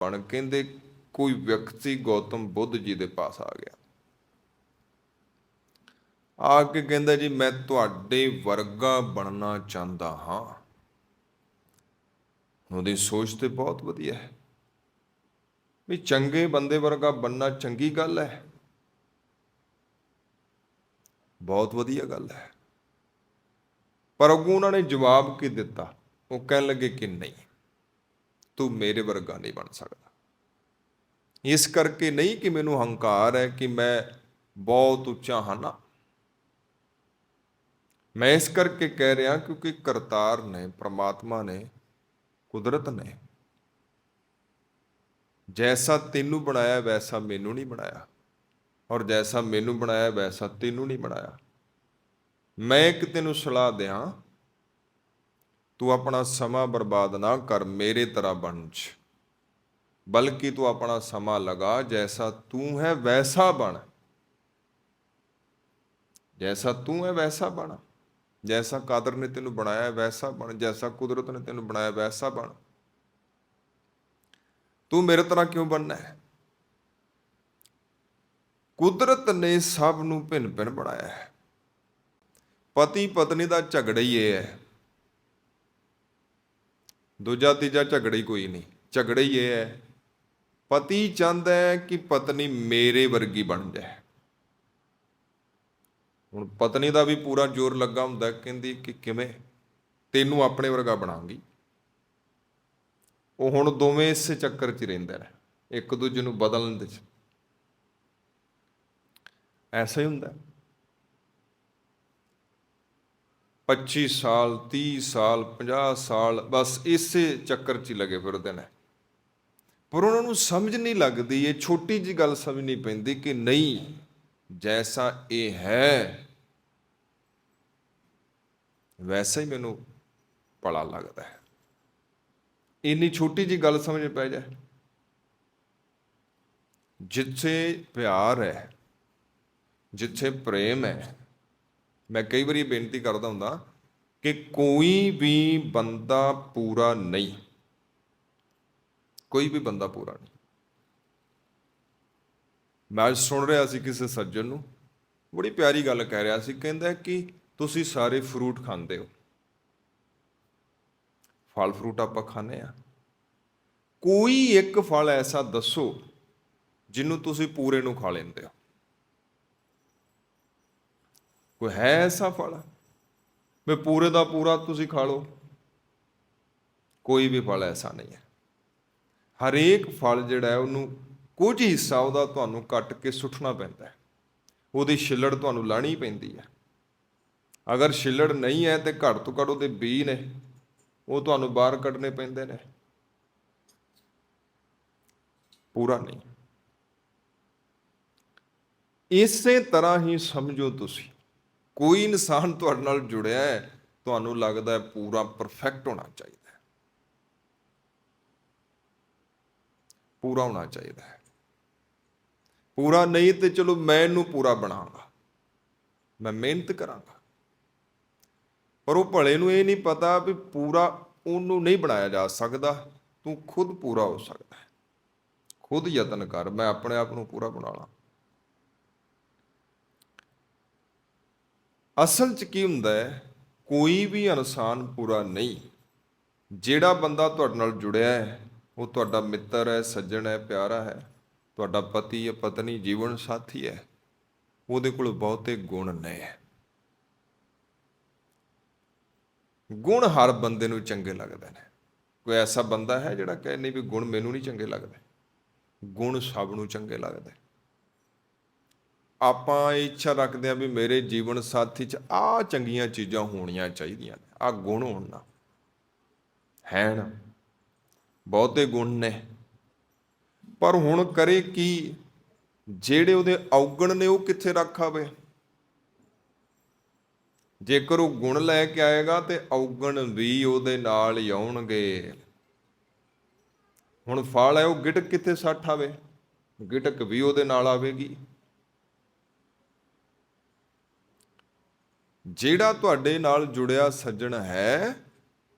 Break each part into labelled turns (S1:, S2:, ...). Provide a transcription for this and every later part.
S1: ਬਣ ਕਹਿੰਦੇ ਕੋਈ ਵਿਅਕਤੀ ਗੌਤਮ ਬੁੱਧ ਜੀ ਦੇ ਪਾਸ ਆ ਗਿਆ। ਆ ਕੇ ਕਹਿੰਦਾ ਜੀ, ਮੈਂ ਤੁਹਾਡੇ ਵਰਗਾ ਬਣਨਾ ਚਾਹੁੰਦਾ ਹਾਂ। ਉਹਦੀ ਸੋਚ ਤੇ ਬਹੁਤ ਵਧੀਆ ਹੈ। ਵੀ ਚੰਗੇ ਬੰਦੇ ਵਰਗਾ ਬੰਨਾ ਚੰਗੀ ਗੱਲ ਹੈ। ਬਹੁਤ ਵਧੀਆ ਗੱਲ ਹੈ। ਪਰ ਅੱਗੋਂ ਉਹਨਾਂ ਨੇ ਜਵਾਬ ਕੀ ਦਿੱਤਾ? ਉਹ ਕਹਿਣ ਲੱਗੇ ਕਿ ਨਹੀਂ। ਤੂੰ ਮੇਰੇ ਵਰਗਾ ਨਹੀਂ ਬਣ ਸਕਦਾ। ਇਸ ਕਰਕੇ ਨਹੀਂ ਕਿ ਮੈਨੂੰ ਹੰਕਾਰ ਹੈ ਕਿ ਮੈਂ ਬਹੁਤ ਉੱਚਾ ਹਾਂ। ਨਾ ਮੈਂ ਇਸ ਕਰਕੇ ਕਹਿ ਰਿਹਾ ਕਿਉਂਕਿ ਕਰਤਾਰ ਨੇ, ਪ੍ਰਮਾਤਮਾ ਨੇ, ਕੁਦਰਤ ਨੇ ਜੈਸਾ ਤੈਨੂੰ ਬਣਾਇਆ, ਵੈਸਾ ਮੈਨੂੰ ਨਹੀਂ ਬਣਾਇਆ। ਔਰ ਜੈਸਾ ਮੈਨੂੰ ਬਣਾਇਆ, ਵੈਸਾ ਤੈਨੂੰ ਨਹੀਂ ਬਣਾਇਆ। ਮੈਂ ਇੱਕ ਤੈਨੂੰ ਸਲਾਹ ਦਿਆਂ ਤੂੰ ਆਪਣਾ ਸਮਾਂ ਬਰਬਾਦ ਨਾ ਕਰ, ਮੇਰੇ ਤਰ੍ਹਾਂ ਬਣ ਚ ਬਲਕਿ ਤੂੰ ਆਪਣਾ ਸਮਾਂ ਲਗਾ, ਜੈਸਾ ਤੂੰ ਹੈ ਵੈਸਾ ਬਣ। ਜੈਸਾ ਤੂੰ ਹੈ ਵੈਸਾ ਬਣ। ਜੈਸਾ ਕਾਦਰ ਨੇ ਤੈਨੂੰ ਬਣਾਇਆ ਵੈਸਾ ਬਣ, ਜੈਸਾ ਕੁਦਰਤ ਨੇ ਤੈਨੂੰ ਬਣਾਇਆ ਵੈਸਾ ਬਣ। ਤੂੰ ਮੇਰੇ ਤਰ੍ਹਾਂ ਕਿਉਂ ਬਣਨਾ ਹੈ? ਕੁਦਰਤ ਨੇ ਸਭ ਨੂੰ ਭਿੰਨ ਭਿੰਨ ਬਣਾਇਆ ਹੈ। ਪਤੀ ਪਤਨੀ ਦਾ ਝਗੜਾ ਹੀ ਇਹ ਹੈ। ਦੂਜਾ ਤੀਜਾ ਝਗੜਾ ਹੀ ਕੋਈ ਨਹੀਂ, ਝਗੜਾ ਹੀ ਇਹ ਹੈ। ਪਤੀ ਚਾਹੁੰਦਾ ਹੈ ਕਿ ਪਤਨੀ ਮੇਰੇ ਵਰਗੀ ਬਣ ਜਾਏ। ਹੁਣ ਪਤਨੀ ਦਾ ਵੀ ਪੂਰਾ ਜ਼ੋਰ ਲੱਗਾ ਹੁੰਦਾ, ਕਹਿੰਦੀ ਕਿ ਕਿਵੇਂ? ਤੈਨੂੰ ਆਪਣੇ ਵਰਗਾ ਬਣਾਉਂਗੀ ਉਹ ਹੁਣ ਦੋਵੇਂ ਇਸੇ ਚੱਕਰ 'ਚ ਹੀ ਰਹਿੰਦੇ ਨੇ ਇੱਕ ਦੂਜੇ ਨੂੰ ਬਦਲਣ ਦੇ 'ਚ। ਐਸਾ ਹੀ ਹੁੰਦਾ ਹੈ। 25 ਸਾਲ 30 ਸਾਲ 50 ਸਾਲ, ਬਸ ਇਸੇ ਚੱਕਰ 'ਚ ਹੀ ਲੱਗੇ ਫਿਰਦੇ ਨੇ। ਪਰ ਉਹਨਾਂ ਨੂੰ ਸਮਝ ਨਹੀਂ ਲੱਗਦੀ, ਇਹ ਛੋਟੀ ਜੀ ਗੱਲ ਸਮਝ ਨਹੀਂ ਪੈਂਦੀ ਕਿ ਨਹੀਂ, ਜੈਸਾ ਇਹ ਹੈ, ਵੈਸਾ ਹੀ ਮੈਨੂੰ ਭਲਾ ਲੱਗਦਾ ਹੈ। ਇੰਨੀ ਛੋਟੀ ਜੀ ਗੱਲ ਸਮਝ ਪੈ ਜਾਏ। ਜਿੱਥੇ ਪਿਆਰ ਹੈ, ਜਿੱਥੇ ਪ੍ਰੇਮ ਹੈ, ਮੈਂ ਕਈ ਵਾਰੀ ਬੇਨਤੀ ਕਰਦਾ ਹੁੰਦਾ ਕਿ ਕੋਈ ਵੀ ਬੰਦਾ ਪੂਰਾ ਨਹੀਂ। ਕੋਈ ਵੀ ਬੰਦਾ ਪੂਰਾ ਨਹੀਂ। ਮੈਂ ਸੁਣ ਰਿਹਾ ਸੀ ਕਿਸੇ ਸੱਜਣ ਨੂੰ, ਬੜੀ ਪਿਆਰੀ ਗੱਲ ਕਹਿ ਰਿਹਾ ਸੀ, ਕਹਿੰਦਾ ਕਿ ਤੁਸੀਂ ਸਾਰੇ ਫਰੂਟ ਖਾਂਦੇ ਹੋ। ਫਲ ਫਰੂਟ ਆਪਾਂ ਖਾਂਦੇ ਆ ਕੋਈ ਇੱਕ ਫਲ ਐਸਾ ਦੱਸੋ ਜਿਹਨੂੰ ਤੁਸੀਂ ਪੂਰੇ ਨੂੰ ਖਾ ਲੈਂਦੇ ਹੋ। ਕੋਈ ਹੈ ਐਸਾ ਫਲ? ਵੀ ਪੂਰੇ ਦਾ ਪੂਰਾ ਤੁਸੀਂ ਖਾ ਲਓ। ਕੋਈ ਵੀ ਫਲ ਐਸਾ ਨਹੀਂ ਹੈ। ਹਰੇਕ ਫਲ ਜਿਹੜਾ ਹੈ, ਉਹਨੂੰ ਕੁਝ ਹਿੱਸਾ ਉਹਦਾ ਤੁਹਾਨੂੰ ਕੱਟ ਕੇ ਸੁੱਟਣਾ ਪੈਂਦਾ ਹੈ। ਉਹਦੀ ਛਿੱਲੜ ਤੁਹਾਨੂੰ ਲਾਣੀ ਪੈਂਦੀ ਹੈ। ਅਗਰ ਛਿੱਲੜ ਨਹੀਂ ਹੈ ਤੇ ਘੱਟ ਤੋਂ ਘੱਟ ਉਹਦੇ ਬੀ ਨੇ, ਉਹ ਤੁਹਾਨੂੰ ਬਾਹਰ ਕੱਢਣੇ ਪੈਂਦੇ ਨੇ। ਪੂਰਾ ਨਹੀਂ। ਇਸੇ ਤਰ੍ਹਾਂ ਹੀ ਸਮਝੋ ਤੁਸੀਂ। ਕੋਈ ਇਨਸਾਨ ਤੁਹਾਡੇ ਨਾਲ ਜੁੜਿਆ ਹੈ, ਤੁਹਾਨੂੰ ਲੱਗਦਾ ਹੈ ਪੂਰਾ ਪਰਫੈਕਟ ਹੋਣਾ ਚਾਹੀਦਾ ਹੈ। ਪੂਰਾ ਹੋਣਾ ਚਾਹੀਦਾ ਹੈ। ਪੂਰਾ ਨਹੀਂ ਤੇ ਚਲੋ ਮੈਂ ਇਹਨੂੰ ਪੂਰਾ ਬਣਾਵਾਂਗਾ। ਮੈਂ ਮਿਹਨਤ ਕਰਾਂਗਾ। ਪਰ ਉਹ ਭਲੇ ਨੂੰ ਇਹ ਨਹੀਂ ਪਤਾ ਵੀ ਪੂਰਾ ਉਹਨੂੰ ਨਹੀਂ ਬਣਾਇਆ ਜਾ ਸਕਦਾ। ਤੂੰ ਖੁਦ ਪੂਰਾ ਹੋ ਸਕਦਾ ਹੈ। ਖੁਦ ਯਤਨ ਕਰ, ਮੈਂ ਆਪਣੇ ਆਪ ਨੂੰ ਪੂਰਾ ਬਣਾ ਲਾਂ। ਅਸਲ 'ਚ ਕੀ ਹੁੰਦਾ ਹੈ, ਕੋਈ ਵੀ ਇਨਸਾਨ ਪੂਰਾ ਨਹੀਂ। ਜਿਹੜਾ ਬੰਦਾ ਤੁਹਾਡੇ ਨਾਲ ਜੁੜਿਆ ਹੈ, ਉਹ ਤੁਹਾਡਾ ਮਿੱਤਰ ਹੈ, ਸੱਜਣ ਹੈ, ਪਿਆਰਾ ਹੈ, ਤੁਹਾਡਾ ਪਤੀ ਹੈ, ਪਤਨੀ, ਜੀਵਨ ਸਾਥੀ ਹੈ, ਉਹਦੇ ਕੋਲ ਬਹੁਤੇ ਗੁਣ ਨੇ। ਗੁਣ ਹਰ ਬੰਦੇ ਨੂੰ ਚੰਗੇ ਲੱਗਦੇ ਨੇ। ਕੋਈ ਐਸਾ ਬੰਦਾ ਹੈ ਜਿਹੜਾ ਕਹੇ ਨਹੀਂ ਵੀ ਗੁਣ ਮੈਨੂੰ ਨਹੀਂ ਚੰਗੇ ਲੱਗਦੇ। ਗੁਣ ਸਭ ਨੂੰ ਚੰਗੇ ਲੱਗਦੇ। ਆਪਾਂ ਇਹ ਇੱਛਾ ਰੱਖਦੇ ਆ ਵੀ ਮੇਰੇ ਜੀਵਨ ਸਾਥੀ 'ਚ ਆ ਚੰਗੀਆਂ ਚੀਜ਼ਾਂ ਹੋਣੀਆਂ ਚਾਹੀਦੀਆਂ ਨੇ, ਆ ਗੁਣ ਹੋਣ ਨਾ। ਹੈਣ, ਬਹੁਤੇ ਗੁਣ ਨੇ। ਪਰ ਹੁਣ ਕਰੇ ਕੀ? ਜਿਹੜੇ ਉਹਦੇ ਔਗਣ ਨੇ ਉਹ ਕਿੱਥੇ ਰੱਖਾਵੇ ਜੇਕਰ ਉਹ ਗੁਣ ਲੈ ਕੇ ਆਏਗਾ ਤੇ ਔਗਣ ਵੀ ਉਹਦੇ ਨਾਲ ਹੀ ਆਉਣਗੇ। ਹੁਣ ਫਲ ਹੈ, ਉਹ ਗਿਟਕ ਕਿੱਥੇ ਸੱਟ ਆਵੇ? ਗਿਟਕ ਵੀ ਉਹਦੇ ਨਾਲ ਆਵੇਗੀ। ਜਿਹੜਾ ਤੁਹਾਡੇ ਨਾਲ ਜੁੜਿਆ ਸੱਜਣ ਹੈ,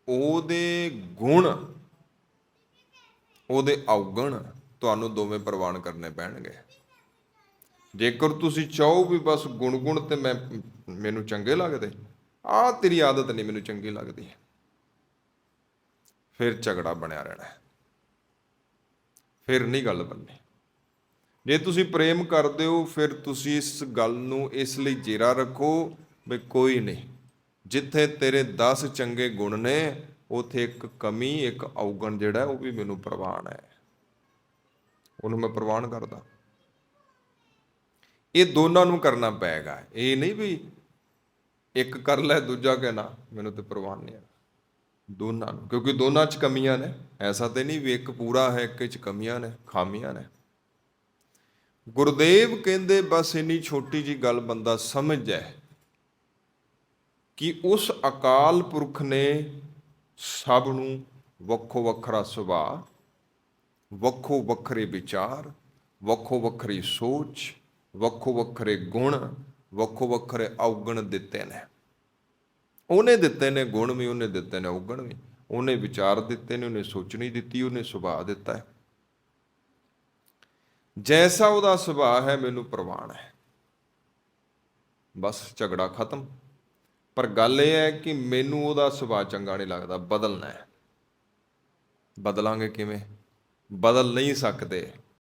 S1: ਉਹਦੇ ਗੁਣ, ਉਹਦੇ ਔਗਣ ਤੁਹਾਨੂੰ ਦੋਵੇਂ ਪ੍ਰਵਾਨ ਕਰਨੇ ਪੈਣਗੇ। ਜੇਕਰ ਤੁਸੀਂ ਚਾਹੋ ਵੀ ਬਸ ਗੁਣ-ਗੁਣ ਤੇ ਮੈਂ, ਮੈਨੂੰ ਚੰਗੇ ਲੱਗਦੇ ਆ ਤੇਰੀ ਆਦਤ ਨਹੀਂ ਮੈਨੂੰ ਚੰਗੀ ਲੱਗਦੀ। ਫਿਰ ਝਗੜਾ ਬਣਿਆ ਰਹਿਣਾ ਫਿਰ ਨਹੀਂ ਗੱਲ ਬਣਨੀ। ਜੇ ਤੁਸੀਂ ਪ੍ਰੇਮ ਕਰਦੇ ਹੋ, ਫਿਰ ਤੁਸੀਂ ਇਸ ਗੱਲ ਨੂੰ ਇਸ ਲਈ ਜੇਰਾ ਰੱਖੋ ਵੀ ਕੋਈ ਨਹੀਂ। ਜਿੱਥੇ ਤੇਰੇ 10 ਚੰਗੇ ਗੁਣ ਨੇ, ਉਥੇ ਇੱਕ ਕਮੀ, ਇੱਕ ਔਗਣ ਜਿਹੜਾ, ਉਹ ਵੀ ਮੈਨੂੰ ਪ੍ਰਵਾਨ ਹੈ। ਉਹਨੂੰ ਮੈਂ ਪ੍ਰਵਾਨ ਕਰਦਾ। ਇਹ ਦੋਨਾਂ ਨੂੰ ਕਰਨਾ ਪਏਗਾ ਇਹ ਨਹੀਂ ਵੀ ਇੱਕ ਕਰ ਲੈ, ਦੂਜਾ ਕਹਿਣਾ ਮੈਨੂੰ ਤੇ ਪ੍ਰਵਾਨ ਨਹੀਂ ਹੈ ਦੋਨਾਂ ਨੂੰ, ਕਿਉਂਕਿ ਦੋਨਾਂ 'ਚ ਕਮੀਆਂ ਨੇ। ਐਸਾ ਤੇ ਨਹੀਂ ਵੀ ਇੱਕ ਪੂਰਾ ਹੈ, ਇੱਕ 'ਚ ਕਮੀਆਂ ਨੇ, ਖਾਮੀਆਂ ਨੇ। ਗੁਰਦੇਵ ਕਹਿੰਦੇ, ਬਸ ਇੰਨੀ ਛੋਟੀ ਜੀ ਗੱਲ ਬੰਦਾ ਸਮਝ ਜਾਏ। ਕਿ ਉਸ ਅਕਾਲ ਪੁਰਖ ਨੇ ਸਭ ਨੂੰ ਵੱਖੋ ਵੱਖਰਾ ਸੁਭਾਅ, ਵੱਖੋ ਵੱਖਰੇ ਵਿਚਾਰ, ਵੱਖੋ ਵੱਖਰੀ ਸੋਚ, ਵੱਖੋ ਵੱਖਰੇ ਗੁਣ, ਵੱਖੋ ਵੱਖਰੇ ਔਗਣ ਦਿੱਤੇ ਨੇ। ਉਹਨੇ ਦਿੱਤੇ ਨੇ ਗੁਣ ਵੀ, ਉਹਨੇ ਦਿੱਤੇ ਨੇ ਔਗਣ ਵੀ। ਉਹਨੇ ਵਿਚਾਰ ਦਿੱਤੇ ਨੇ, ਉਹਨੇ ਸੋਚਣੀ ਦਿੱਤੀ, ਉਹਨੇ ਸੁਭਾਅ ਦਿੱਤਾ ਹੈ। ਜੈਸਾ ਉਹਦਾ ਸੁਭਾਅ ਹੈ, ਮੈਨੂੰ ਪ੍ਰਵਾਨ ਹੈ। ਬਸ ਝਗੜਾ ਖਤਮ। ਪਰ ਗੱਲ ਇਹ ਹੈ ਕਿ ਮੈਨੂੰ ਉਹਦਾ ਸੁਭਾਅ ਚੰਗਾ ਨਹੀਂ ਲੱਗਦਾ, ਬਦਲਣਾ ਹੈ। ਬਦਲਾਂਗੇ ਕਿਵੇਂ? ਬਦਲ ਨਹੀਂ ਸਕਦੇ।